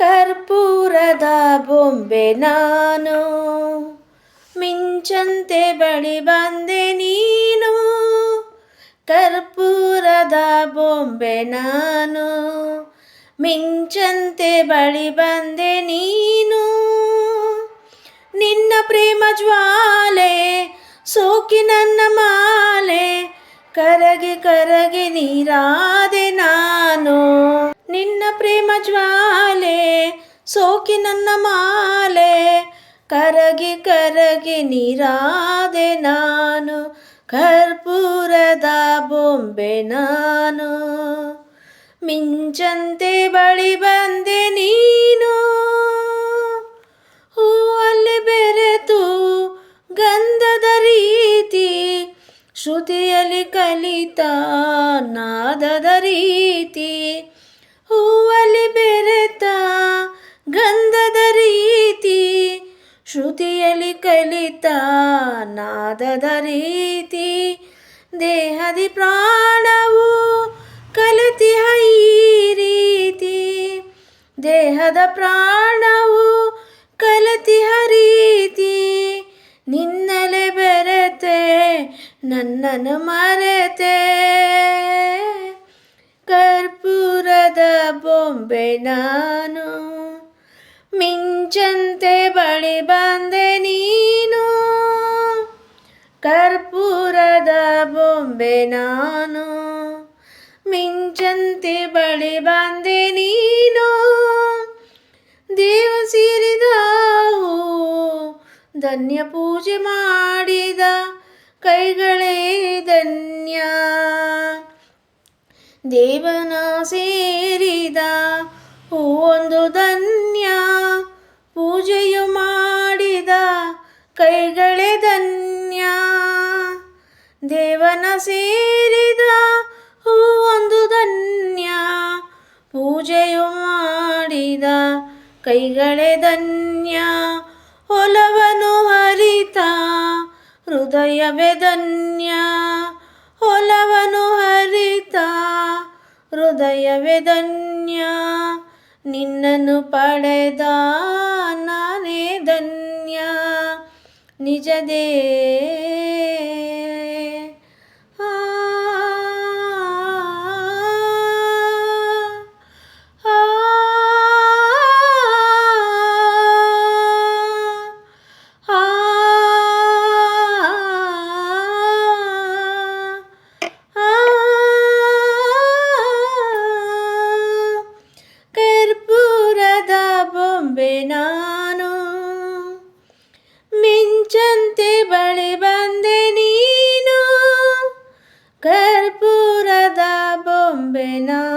ಕರ್ಪೂರದ ಬೊಂಬೆ ನಾನು. ಮಿಂಚಂತೆ ಬಳಿ ಬಂದೆ ನೀನು. ಕರ್ಪೂರದ ಬೊಂಬೆ ನಾನು. ಮಿಂಚಂತೆ ಬಳಿ ಬಂದೆ ನೀನು. ನಿನ್ನ ಪ್ರೇಮ ಜ್ವಾಲೆ ಸೋಕಿ ನನ್ನ ಮಾಲೆ. ಕರಗಿ ಕರಗಿ ನೀರಾದೆ ನಾನು. ನಿನ್ನ ಪ್ರೇಮ ಜ್ವಾಲೆ, ಸೋಕಿ ನನ್ನ ಮಾಲೆ, ಕರಗಿ ಕರಗಿ ನೀರಾದೆ ನಾನು, ಕರ್ಪೂರದ ಬೊಂಬೆ ನಾನು. ಮಿಂಚಂತೆ ಬಳಿ ಬಂದೆ ನೀನು, ಹೂವಲ್ಲಿ ಬೆರೆತು ಗಂಧದ ರೀತಿ, ಶ್ರುತಿಯಲ್ಲಿ ಕಲಿತ ನಾದದ ರೀತಿ. ಶ್ರುತಿಯಲ್ಲಿ ಕಲಿತ ನಾದದ ರೀತಿ, ದೇಹದಿ ಪ್ರಾಣವು ಕಲಿತಿಹ ಈ ರೀತಿ, ದೇಹದ ಪ್ರಾಣವು ಕಲತಿಹ ರೀತಿ ನಿನ್ನಲೆ ಬೆರೆತೆ, ನನ್ನನ್ನು ಮರೆತೆ. ಕರ್ಪೂರದ ಬೊಂಬೆ ನಾನು ಮಿಂಚಂತೆ ಬಳಿ ಬಂದೆ ನೀನು. ಕರ್ಪೂರದ ಬೊಂಬೆ ನಾನು. ಮಿಂಚಂತೆ ಬಳಿ ಬಂದೆ ನೀನು. ದೇವ ಸೇರಿದವು ಧನ್ಯ ಪೂಜೆ ಮಾಡಿದ ಕೈಗಳೇ ಧನ್ಯ. ದೇವನ ಸೇರಿದ ಒಂದು ಧನ್ಯ ದೇವನ ಸೇರಿದ ಹೂವೊಂದು ಧನ್ಯ. ಪೂಜೆಯು ಮಾಡಿದ ಕೈಗಳೇ ಧನ್ಯ. ಹೊಲವನು ಹರಿತ, ಹೃದಯವೇ ಧನ್ಯ. ಹೊಲವನು ಹರಿತ, ಹೃದಯವೇ ಧನ್ಯ. ನಿನ್ನನ್ನು ಪಡೆದ ನಾನೇ ಧನ್ಯ. ನಿಜದೇ ನಾನು ಮಿಂಚಂತೆ ಬಳಿ ಬಂದೆ ನೀನು ಕರ್ಪೂರದ ಬೊಂಬೆ ನಾನು